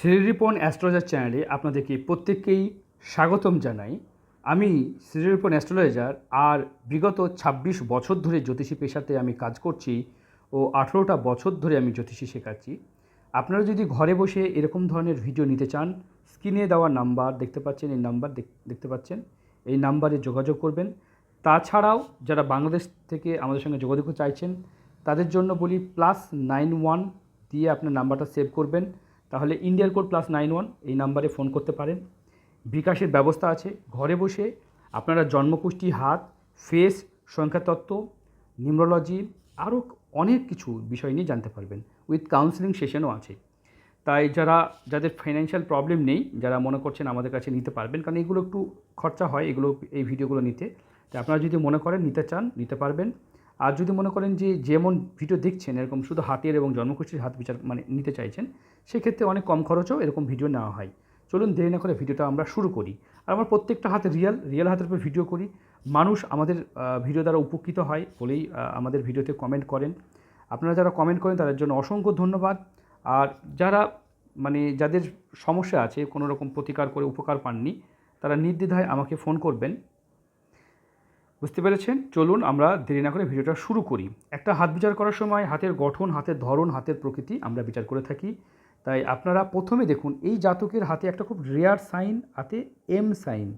Shri Ripon astrologer চ্যানেলে আপনাদেরকে প্রত্যেককেই স্বাগতম জানাই। আমি শ্রীরিপন অ্যাস্ট্রোলজার আর বিগত ২৬ বছর ধরে জ্যোতিষী পেশাতে আমি কাজ করছি ও আঠেরোটা বছর ধরে আমি জ্যোতিষী শেখাচ্ছি। আপনারা যদি ঘরে বসে এরকম ধরনের ভিডিও নিতে চান, স্ক্রিনে দেওয়া নাম্বার দেখতে পাচ্ছেন, এই নাম্বার দেখ- দেখতে পাচ্ছেন, এই নাম্বারে যোগাযোগ করবেন। তাছাড়াও যারা বাংলাদেশ থেকে আমাদের সঙ্গে যোগাযোগ চাইছেন, তাদের জন্য বলি প্লাস নাইন ওয়ান দিয়ে আপনার নাম্বারটা সেভ করবেন। তাহলে ইন্ডিয়ার কোড প্লাস নাইন ওয়ান এই নাম্বারে ফোন করতে পারেন। বিকাশের ব্যবস্থা আছে, ঘরে বসে আপনারা জন্মপুষ্টি, হাত ফেস সংখ্যাতত্ত্ব, নিউমরোলজি আরও অনেক কিছু বিষয় নিয়ে জানতে পারবেন। উইথ কাউন্সিলিং সেশনও আছে। তাই যারা, যাদের ফাইন্যান্সিয়াল প্রবলেম নেই, যারা মনে করছেন আমাদের কাছে নিতে পারবেন, কারণ এগুলো একটু খরচা হয়, এগুলো, এই ভিডিওগুলো নিতে। তাই আপনারা যদি মনে করেন নিতে চান, নিতে পারবেন। আর যদি মনে করেন যে যেমন ভিডিও দেখছেন, এরকম শুধু হাতের এবং জন্মকুষ্ঠির হাত বিচার মানে নিতে চাইছেন, সেক্ষেত্রে অনেক কম খরচেও এরকম ভিডিও নেওয়া হয়। চলুন দেরি না করে ভিডিওটা আমরা শুরু করি। আর আমার প্রত্যেকটা হাতে রিয়েল রিয়েল হাতের উপর ভিডিও করি। মানুষ আমাদের ভিডিও দ্বারা উপকৃত হয় বলেই আমাদের ভিডিওতে কমেন্ট করেন। আপনারা যারা কমেন্ট করেন, তাদের জন্য অসংখ্য ধন্যবাদ। আর যারা মানে যাদের সমস্যা আছে কোনো রকম প্রতিকার করে উপকার পাননি, তারা নির্দ্বিধায় আমাকে ফোন করবেন। বুঝতে পেরেছেন? চলুন আমরা দেরি না করে ভিডিওটা শুরু করি। একটা হাত বিচার করার সময় হাতের গঠন, হাতের ধরন, হাতের প্রকৃতি আমরা বিচার করে থাকি। তাই আপনারা প্রথমে দেখুন, এই জাতকের হাতে একটা খুব রেয়ার সাইন হাতে এম সাইন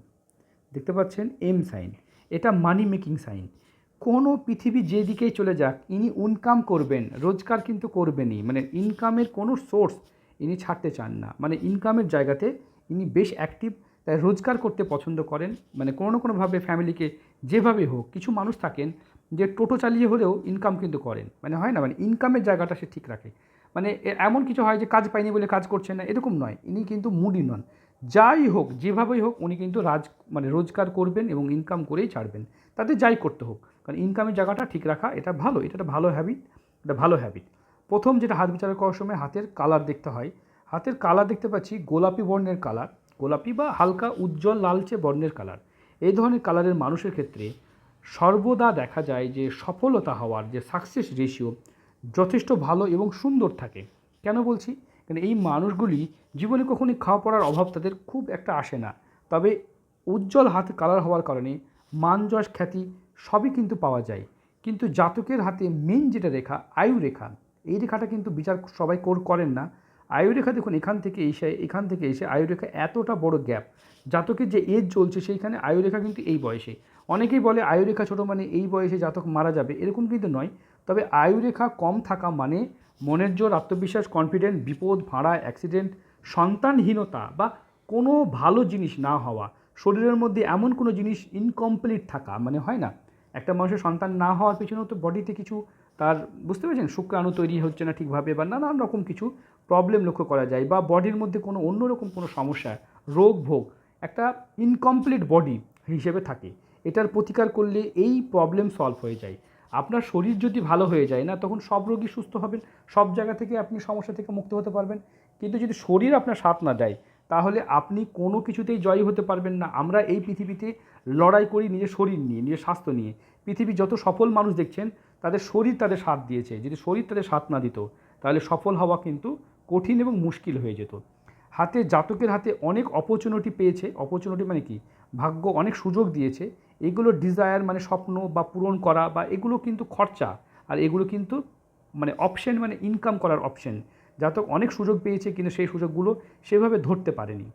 দেখতে পাচ্ছেন এম সাইন এটা মানি মেকিং সাইন কোনো পৃথিবী যেদিকেই চলে যাক, ইনি ইনকাম করবেন, রোজগার কিন্তু করবেনই। মানে ইনকামের কোনো সোর্স ইনি ছাড়তে চান না। মানে ইনকামের জায়গাতে ইনি বেশ অ্যাক্টিভ তাই রোজগার করতে পছন্দ করেন। মানে কোনো না কোনোভাবে ফ্যামিলিকে যেভাবে হোক, কিছু মানুষ থাকেন যে টোটো চালিয়ে হলেও ইনকাম কিন্তু করেন। মানে হয় না? মানে ইনকামের জায়গাটা সে ঠিক রাখে। মানে এমন কিছু হয় যে কাজ পাইনি বলে কাজ করছেন না, এরকম নয়। ইনি কিন্তু মুডি নন। যাই হোক, যেভাবেই হোক, উনি কিন্তু রাজ মানে রোজগার করবেন এবং ইনকাম করেই ছাড়বেন। তাতে যাই করতে হোক। কারণ ইনকামের জায়গাটা ঠিক রাখা, এটা ভালো। এটা একটা ভালো হ্যাবিট এটা ভালো হ্যাবিট প্রথম যেটা হাত বিচার করার সময় হাতের কালার দেখতে হয়। হাতের কালার দেখতে পাচ্ছি গোলাপি বর্ণের কালার গোলাপি বা হালকা উজ্জ্বল লালচে বর্ণের কালার। এই ধরনের কালারের মানুষের ক্ষেত্রে সর্বদা দেখা যায় যে সফলতা হওয়ার যে সাকসেস রেশিও যথেষ্ট ভালো এবং সুন্দর থাকে। কেন বলছি? কারণ এই মানুষগুলি জীবনে কখনই খাওয়া পড়ার অভাব তাদের খুব একটা আসে না। তবে উজ্জ্বল হাত কালার হওয়ার কারণে মান, যশ, খ্যাতি সবই কিন্তু পাওয়া যায়। কিন্তু জাতকের হাতে মেন যেটা রেখা, আয়ু রেখা, এই রেখাটা কিন্তু বিচার সবাই কোর, করেন না। আয়ুরেখা দেখুন, এখান থেকে এসে, এখান থেকে এসে আয়ুরেখা এতটা বড় গ্যাপ। জাতকের যে এজ চলছে সেইখানে আয়ুরেখা কিন্তু এই বয়সে। অনেকেই বলে আয়ুরেখা ছোটো মানে এই বয়সে জাতক মারা যাবে, এরকম কিন্তু নয়। তবে আয়ুরেখা কম থাকা মানে মনের জোর, আত্মবিশ্বাস কনফিডেন্ট বিপদ, ভাড়া অ্যাক্সিডেন্ট সন্তানহীনতা বা কোনো ভালো জিনিস না হওয়া। শরীরের মধ্যে এমন কোনো জিনিস ইনকমপ্লিট থাকা মানে হয় না। একটা মানুষের সন্তান না হওয়ার পেছনেও তো বডিতে কিছু তার, বুঝতে পেরেছেন? শুক্রাণু তৈরি হচ্ছে না ঠিকভাবে বা নানান রকম কিছু প্রবলেম লক্ষ্য করা যায় বা বডির মধ্যে কোনো অন্যরকম কোনো সমস্যা, রোগ, ভোগ, একটা ইনকমপ্লিট বডি হিসেবে থাকে। এটার প্রতিকার করলে এই প্রবলেম সলভ হয়ে যায়। আপনার শরীর যদি ভালো হয়ে যায় না, তখন সব রোগী সুস্থ হবেন, সব জায়গা থেকে আপনি সমস্যা থেকে মুক্ত হতে পারবেন। কিন্তু যদি শরীর আপনার সাথ না দেয়, তাহলে আপনি কোনো কিছুতেই জয়ী হতে পারবেন না। আমরা এই পৃথিবীতে লড়াই করি নিজের শরীর নিয়ে, নিজের স্বাস্থ্য নিয়ে। পৃথিবী যত সফল মানুষ দেখছেন তাদের শরীর তাদের সাথ দিয়েছে। যদি শরীর তাদের সাথ না দিত, তাহলে সফল হওয়া কিন্তু কঠিন এবং মুশকিল হয়ে যেত। হাতে, জাতকের হাতে অনেক অপরচুনিটি পেয়েছে। অপরচুনিটি মানে কি? ভাগ্য অনেক সুযোগ দিয়েছে। এগুলো ডিজায়ার মানে স্বপ্ন বা পূরণ করা বা এগুলো কিন্তু খরচা। আর এগুলো কিন্তু মানে অপশন মানে ইনকাম করার অপশন জাতক অনেক সুযোগ পেয়েছে কিন্তু সেই সুযোগগুলো সেভাবে ধরতে পারেনি।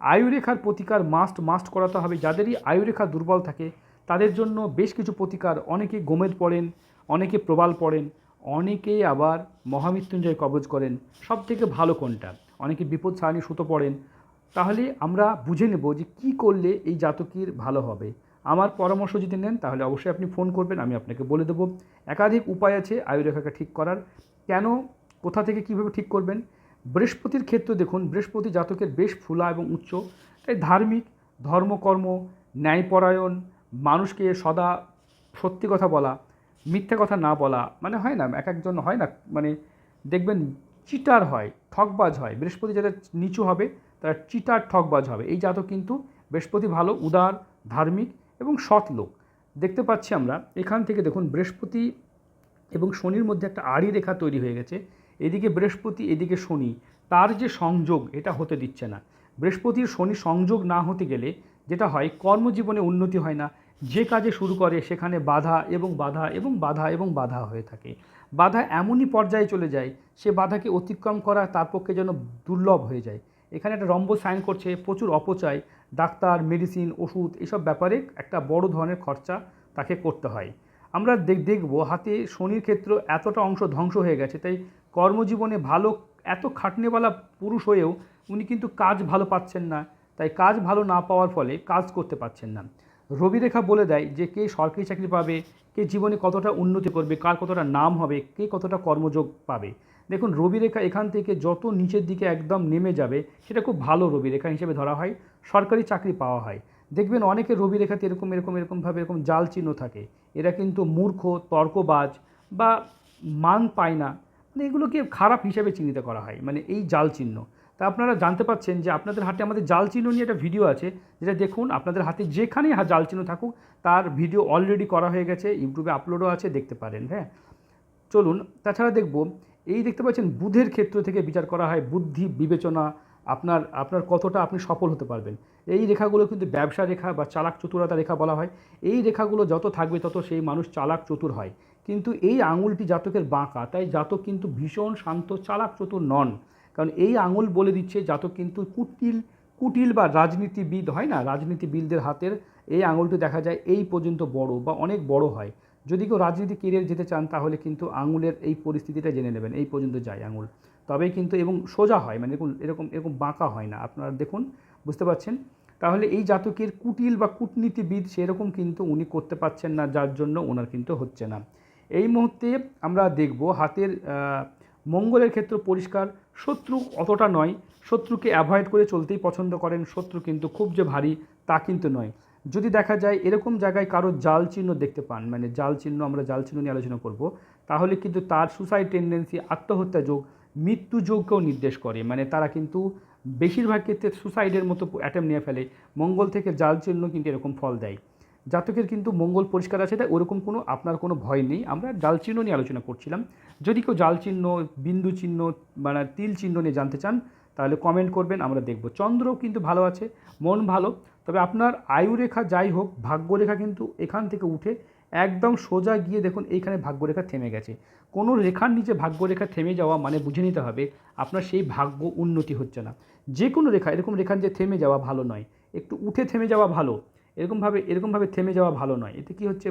আয়ুরেখার প্রতিকার মাস্ট মাস্ট করাতে হবে। যাদেরই আয়ুরেখা দুর্বল থাকে, তাদের জন্য বেশ কিছু প্রতিকার। অনেকে গোমেদ পড়েন অনেকে প্রবাল পড়েন অনেকে আবার মহামৃত্যুঞ্জয় কবজ করেন। সব থেকে ভালো কোনটা? অনেকে বিপদ সারণী সুতো পড়েন। তাহলে আমরা বুঝে নেব যে কী করলে এই জাতকের ভালো হবে। আমার পরামর্শ যদি নেন, তাহলে অবশ্যই আপনি ফোন করবেন, আমি আপনাকে বলে দেবো। একাধিক উপায় আছে আয়ুরেখাকে ঠিক করার। কেন, কোথা থেকে কীভাবে ঠিক করবেন? বৃহস্পতির ক্ষেত্রে দেখুন, বৃহস্পতি জাতকের বেশ ফুলা এবং উচ্চ। তাই ধার্মিক, ধর্মকর্ম, ন্যায়পরায়ণ, মানুষকে সদা সত্যি কথা বলা। মিথ্যে কথা না বলা মানে হয় না, এক একজন হয় না মানে দেখবেন চিটার হয়, ঠকবাজ হয়, বৃহস্পতি যাদের নিচু হবে, তারা চিটার, ঠকবাজ হবে। এই জাতক কিন্তু বৃহস্পতি ভালো, উদার, ধার্মিক এবং সৎ লোক। দেখতে পাচ্ছি আমরা, এখান থেকে দেখুন, বৃহস্পতি এবং শনির মধ্যে একটা আড়ি রেখা তৈরি হয়ে গেছে। এদিকে বৃহস্পতি, এদিকে শনি। তার যে সংযোগ, এটা হতে দিচ্ছে না। বৃহস্পতির শনি সংযোগ না হতে গেলে যেটা হয়, কর্মজীবনে উন্নতি হয় না। যে কাজে শুরু করে সেখানে বাধা এবং বাধা এবং বাধা এবং বাধা হয়ে থাকে। বাধা এমনই পর্যায়ে চলে যায়, সে বাধাকে অতিক্রম করা তার পক্ষে যেন দুর্লভ হয়ে যায়। এখানে একটা রম্ব সাইন করছে, প্রচুর অপচয়, ডাক্তার মেডিসিন ওষুধ এসব ব্যাপারে একটা বড় ধরনের খরচা তাকে করতে হয়। আমরা দেখ- দেখব হাতে শনির ক্ষেত্র এতটা অংশ ধ্বংস হয়ে গেছে, তাই কর্মজীবনে ভালো এত খাটনিওয়ালা পুরুষ হয়েও উনি কিন্তু কাজ ভালো পাচ্ছেন না। তাই কাজ ভালো না পাওয়ার ফলে কাজ করতে পারছেন না। রবি রেখা বলে দেয় যে কে সরকারি চাকরি পাবে, কে জীবনে কতটা উন্নতি করবে, কার কতটা নাম হবে, কে কতটা কর্মযোগ পাবে। দেখুন রবি রেখা এখান থেকে যত নিচের দিকে একদম নেমে যাবে, সেটা খুব ভালো রবি রেখা হিসেবে ধরা হয়, সরকারি চাকরি পাওয়া হয়। দেখবেন অনেকে রবি রেখাতে এরকম এরকম এরকমভাবে এরকম জাল চিহ্ন থাকে। এরা কিন্তু মূর্খ, তর্কবাজ বা মান পায় না। মানে এগুলোকে খারাপ হিসেবে চিহ্নিত করা হয় মানে এই জাল চিহ্ন। তা আপনারা জানতে পাচ্ছেন যে আপনাদের হাতে আমাদের জাল চিহ্ন নিয়ে একটা ভিডিও আছে, যেটা দেখুন, আপনাদের হাতে যেখানেই জাল চিহ্ন থাকুক, তার ভিডিও অলরেডি করা হয়ে গেছে, ইউটিউবে আপলোডও আছে, দেখতে পারেন হ্যাঁ? চলুন, তাছাড়া দেখব, এই দেখতে পাচ্ছেন বুধের ক্ষেত্র থেকে বিচার করা হয়, বুদ্ধি, বিবেচনা, আপনার আপনার কতটা আপনি সফল হতে পারবেন। এই রেখাগুলো কিন্তু ব্যবসা রেখা বা চালাক চতুরতা রেখা বলা হয়। এই রেখাগুলো যত থাকবে, তত সেই মানুষ চালাক চতুর হয়। কিন্তু এই আঙুলটি জাতকের বাঁকা, তাই জাতক কিন্তু ভীষণ শান্ত, চালাক চতুর নন। কারণ এই আঙুল বলে দিচ্ছে জাতক কিন্তু কুটিল কুটিল বা রাজনীতিবিদ হয় না, রাজনীতিবিদদের হাতের এই আঙুলটি দেখা যায় এই পর্যন্ত বড় বা অনেক বড় হয়। যদি কেউ রাজনীতি কেরিয়ার যেতে চান, তাহলে কিন্তু আঙুলের এই পরিস্থিতিটা জেনে নেবেন, এই পর্যন্ত যায় আঙুল। তবেই কিন্তু এবং সোজা হয় মানে এরকম এরকম এরকম বাঁকা হয় না। আপনারা দেখুন, বুঝতে পারছেন? তাহলে এই জাতকের কুটিল বা কূটনীতিবিদ সেরকম কিন্তু উনি করতে পারছেন না, যার জন্য ওনার কিন্তু হচ্ছে না। এই মুহূর্তে আমরা দেখব হাতের মঙ্গলের ক্ষেত্র পরিষ্কার শত্রু অতটা নয়। শত্রুকে অ্যাভয়েড করে চলতেই পছন্দ করেন। শত্রু কিন্তু খুব যে ভারী, তা কিন্তু নয়। যদি দেখা যায় এরকম জায়গায় কারও জাল চিহ্ন দেখতে পান মানে জাল চিহ্ন আমরা জাল চিহ্ন নিয়ে আলোচনা করব, তাহলে কিন্তু তার সুসাইড টেন্ডেন্সি আত্মহত্যা যোগ, মৃত্যু যোগকেও নির্দেশ করে। মানে তারা কিন্তু বেশিরভাগ ক্ষেত্রে সুসাইডের মতো অ্যাটেম্প নিয়ে ফেলে। মঙ্গল থেকে জাল চিহ্ন কিন্তু এরকম ফল দেয়। জাতকের কিন্তু মঙ্গল পরিষ্কার আছে তাই ওরকম কোনো, আপনার কোনো ভয় নেই। আমরা জাল চিহ্ন নিয়ে আলোচনা করছিলাম। যদি কেউ জাল চিহ্ন, বিন্দু চিহ্ন মানে তিল চিহ্ন নিয়ে জানতে চান, তাহলে কমেন্ট করবেন, আমরা দেখব। চন্দ্রও কিন্তু ভালো আছে, মন ভালো, তবে আপনার আয়ুরেখা যাই হোক, ভাগ্যরেখা কিন্তু এখান থেকে উঠে একদম সোজা গিয়ে দেখুন, এইখানে ভাগ্যরেখা থেমে গেছে। কোনো রেখার নিচে ভাগ্যরেখা থেমে যাওয়া মানে বুঝে নিতে হবে, আপনার সেই ভাগ্য উন্নতি হচ্ছে না। যে কোনো রেখা, এরকম রেখার যে থেমে যাওয়া ভালো নয়। একটু উঠে থেমে যাওয়া ভালো, এরকমভাবে এরকমভাবে থেমে যাওয়া ভালো নয়। এতে কি হচ্ছে,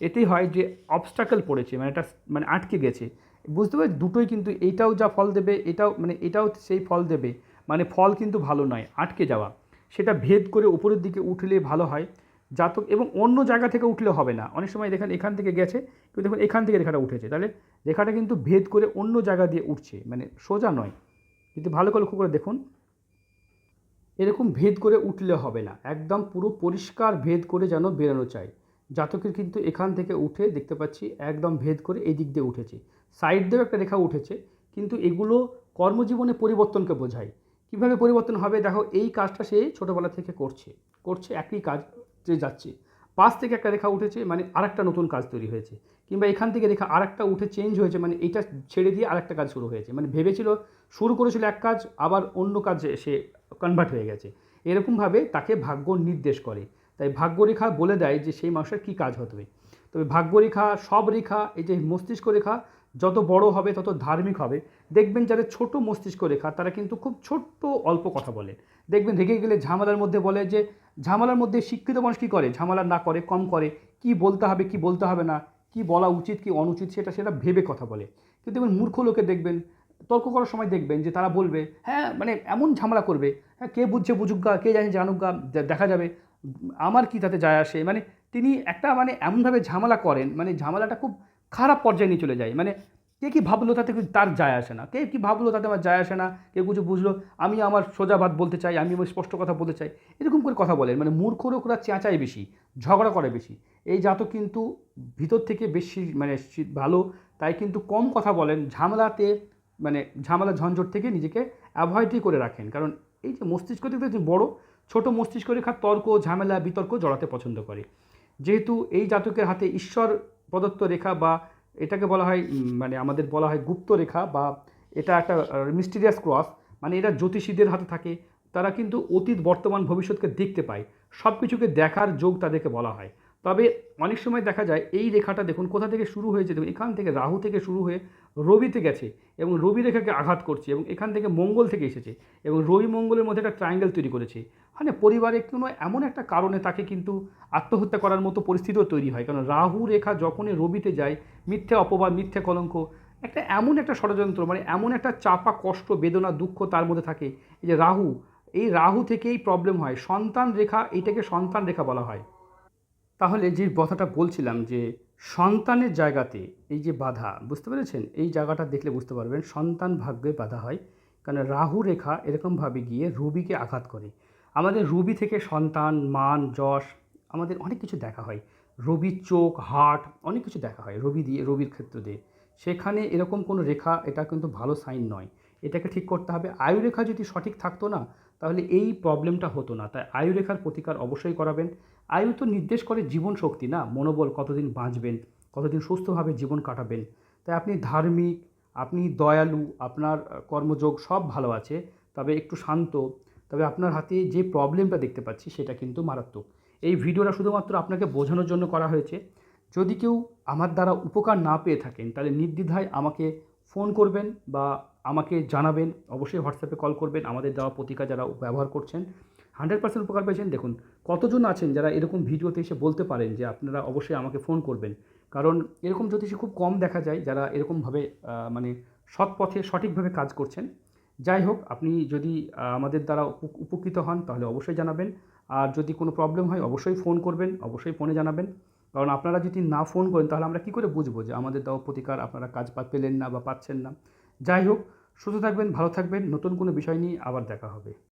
এতেই হয় যে অবস্টাকেল পড়েছে মানে এটা মানে আটকে গেছে। বুঝতে পারছি দুটোই কিন্তু এইটাও যা ফল দেবে, এটাও মানে এটাও সেই ফল দেবে। মানে ফল কিন্তু ভালো নয়, আটকে যাওয়া। সেটা ভেদ করে উপরের দিকে উঠলে ভালো হয়। জাতক এবং অন্য জায়গা থেকে উঠলে হবে না। অনেক সময় দেখেন এখান থেকে গেছে, কিন্তু দেখুন এখান থেকে রেখাটা উঠেছে। তাহলে রেখাটা কিন্তু ভেদ করে অন্য জায়গা দিয়ে উঠছে মানে সোজা নয়। কিন্তু ভালো করে লক্ষ্য করে দেখুন, এরকম ভেদ করে উঠলে হবে না। একদম পুরো পরিষ্কার ভেদ করে যেন বেরোনো চাই। জাতকের কিন্তু এখান থেকে উঠে দেখতে পাচ্ছি একদম ভেদ করে এই দিক দিয়ে উঠেছে। সাইড দিয়েও একটা রেখা উঠেছে, কিন্তু এগুলো কর্মজীবনে পরিবর্তনকে বোঝায়। কীভাবে পরিবর্তন হবে? দেখো, এই কাজটা সে ছোটোবেলা থেকে করছে করছে একই কাজ যে যাচ্ছে। পাশ থেকে একটা রেখা উঠেছে মানে আরেকটা নতুন কাজ তৈরি হয়েছে, কিংবা এখান থেকে রেখা আরেকটা উঠে চেঞ্জ হয়েছে মানে এটা ছেড়ে দিয়ে আরেকটা কাজ শুরু হয়েছে। মানে ভেবেছিল, শুরু করেছিল এক কাজ, আবার অন্য কাজে সে কনভার্ট হয়ে গেছে। এরকমভাবে তাকে ভাগ্য নির্দেশ করে। তাই ভাগ্যরেখা বলে দেয় যে সেই মানুষের কী কাজ হতে হবে। তবে ভাগ্যরেখা, সব রেখা, এই যে মস্তিষ্ক রেখা, যত বড় হবে, তত ধার্মিক হবে। দেখবেন যাদের ছোট মস্তিষ্ক রেখা, তারা কিন্তু খুব ছোট্ট অল্প কথা বলে। দেখবেন রেগে গেলে ঝামেলার মধ্যে বলে যে, ঝামেলার মধ্যে শিক্ষিত মানুষ কী করে? ঝামেলা না করে, কম করে। কি বলতে হবে, কি বলতে হবে না? কি বলা উচিত, কি অনুচিত, সেটা সেটা ভেবে কথা বলে। কিন্তু দেখবেন মূর্খ লোকে দেখবেন, তর্ক করার সময় দেখবেন যে তারা বলবে হ্যাঁ মানে এমন ঝামেলা করবে। হ্যাঁ কে বুঝছে বুঝুক গা, কে জানে জানুক গা দেখা যাবে। আমার কি তাতে যায় আসে? মানে তিনি একটা মানে এমনভাবে ঝামেলা করেন মানে ঝামেলাটা খুব খারাপ পর্যায়ে নিয়ে চলে যায়। মানে কে কী ভাবলো তাতে তার যায় আসে না? কে কী ভাবলো তাতে আমার যায় আসে না? কেউ কিছু বুঝলো? আমি আমার সোজাবাদ বলতে চাই, আমি আমার স্পষ্ট কথা বলতে চাই। এরকম করে কথা বলেন। মানে মূর্খ লোকরা চেঁচায় বেশি, ঝগড়া করে বেশি। এই জাতক কিন্তু ভিতর থেকে বেশি মানে ভালো, তাই কিন্তু কম কথা বলেন। ঝামেলাতে মানে ঝামেলা ঝঞ্ঝট থেকে নিজেকে অ্যাভয়েডই করে রাখেন। কারণ এই যে মস্তিষ্ক দেখতে বড়, ছোট মস্তিষ্ক রেখা তর্ক, ঝামেলা, বিতর্ক জড়াতে পছন্দ করে। যেহেতু এই জাতকের হাতে ঈশ্বর প্রদত্ত রেখা বা এটাকে বলা হয় মানে আমাদের বলা হয় গুপ্ত রেখা বা এটা একটা মিস্টিরিয়াস ক্রস মানে এটা জ্যোতিষীদের হাতে থাকে, তারা কিন্তু অতীত, বর্তমান, ভবিষ্যৎকে দেখতে পায়। সব কিছুকে দেখার যোগ তাদেরকে বলা হয়। তবে অনেক সময় দেখা যায় এই রেখাটা দেখুন কোথা থেকে শুরু হয়েছে? দেখুন এখান থেকে রাহু থেকে শুরু হয়ে রবিতে গেছে এবং রবি রেখাকে আঘাত করছে এবং এখান থেকে মঙ্গল থেকে এসেছে এবং রবি মঙ্গলের মধ্যে একটা ট্রায়াঙ্গেল তৈরি করেছে। মানে পরিবারে কোনো এমন একটা কারণে তাকে কিন্তু আত্মহত্যা করার মতো পরিস্থিতিও তৈরি হয়। কারণ রাহু রেখা যখনই রবিতে যায়, মিথ্যে অপবাদ, মিথ্যে কলঙ্ক, একটা এমন একটা ষড়যন্ত্র মানে এমন একটা চাপা কষ্ট, বেদনা, দুঃখ তার মধ্যে থাকে এই যে রাহু, এই রাহু থেকেই প্রবলেম হয়। সন্তান রেখা এইটাকে সন্তান রেখা বলা হয়। তাহলে যে কথাটা বলছিলাম যে সন্তানের জায়গাতে এই যে বাধা, বুঝতে পেরেছেন? এই জায়গাটা দেখলে বুঝতে পারবেন, সন্তান ভাগ্যে বাধা হয়। কারণ রাহু রেখা এরকমভাবে গিয়ে রুবিকে আঘাত করে। আমাদের রুবি থেকে সন্তান, মান, যশ, আমাদের অনেক কিছু দেখা হয়। রবির চোখ, হার্ট, অনেক কিছু দেখা হয় রবি দিয়ে, রবির ক্ষেত্র দিয়ে। সেখানে এরকম কোনো রেখা, এটা কিন্তু ভালো সাইন নয়। এটাকে ঠিক করতে হবে। আয়ুরেখা যদি সঠিক থাকতো না, তাহলে এই প্রবলেমটা হতো না। তাই আয়ুরেখার প্রতিকার অবশ্যই করাবেন। আয়ু তো নির্দেশ করে জীবন শক্তি না? মনোবল কতদিন বাঁচবেন? কতদিন সুস্থভাবে জীবন কাটাবেন? তাই আপনি ধার্মিক, আপনি দয়ালু, আপনার কর্মযোগ সব ভালো আছে, তবে একটু শান্ত। তবে আপনার হাতে যে প্রবলেমটা দেখতে পাচ্ছি সেটা কিন্তু মারাত্মক। এই ভিডিওটা শুধুমাত্র আপনাকে বোঝানোর জন্য করা হয়েছে। যদি কেউ আমার দ্বারা উপকার না পেয়ে থাকেন, তাহলে নির্দ্বিধায় আমাকে ফোন করবেন বা আমাকে জানাবেন। অবশ্যই হোয়াটসঅ্যাপে কল করবেন। আমাদের দেওয়া প্রতিকার যারা ব্যবহার করছেন হান্ড্রেড পার্সেন্ট উপকার পেয়েছেন। দেখুন, কতজন আছেন যারা এরকম ভিডিওতে এসে বলতে পারেন যে আপনারা অবশ্যই আমাকে ফোন করবেন। কারণ এরকম জ্যোতিষী খুব কম দেখা যায় যারা এরকমভাবে মানে সৎ পথে সঠিকভাবে কাজ করছেন। যাই হোক, আপনি যদি আমাদের দ্বারা উপ- উপকৃত হন, তাহলে অবশ্যই জানাবেন। আর যদি কোনো প্রবলেম হয়, অবশ্যই ফোন করবেন, অবশ্যই ফোনে জানাবেন। কারণ আপনারা যদি না ফোন করেন, তাহলে আমরা কী করে বুঝব যে আমাদের দেওয়া প্রতিকার আপনারা কাজ পা, পেলেন না বা পাচ্ছেন না? যাই হোক, সুস্থ থাকবেন, ভালো থাকবেন। নতুন কোনো বিষয় নিয়ে আবার দেখা হবে।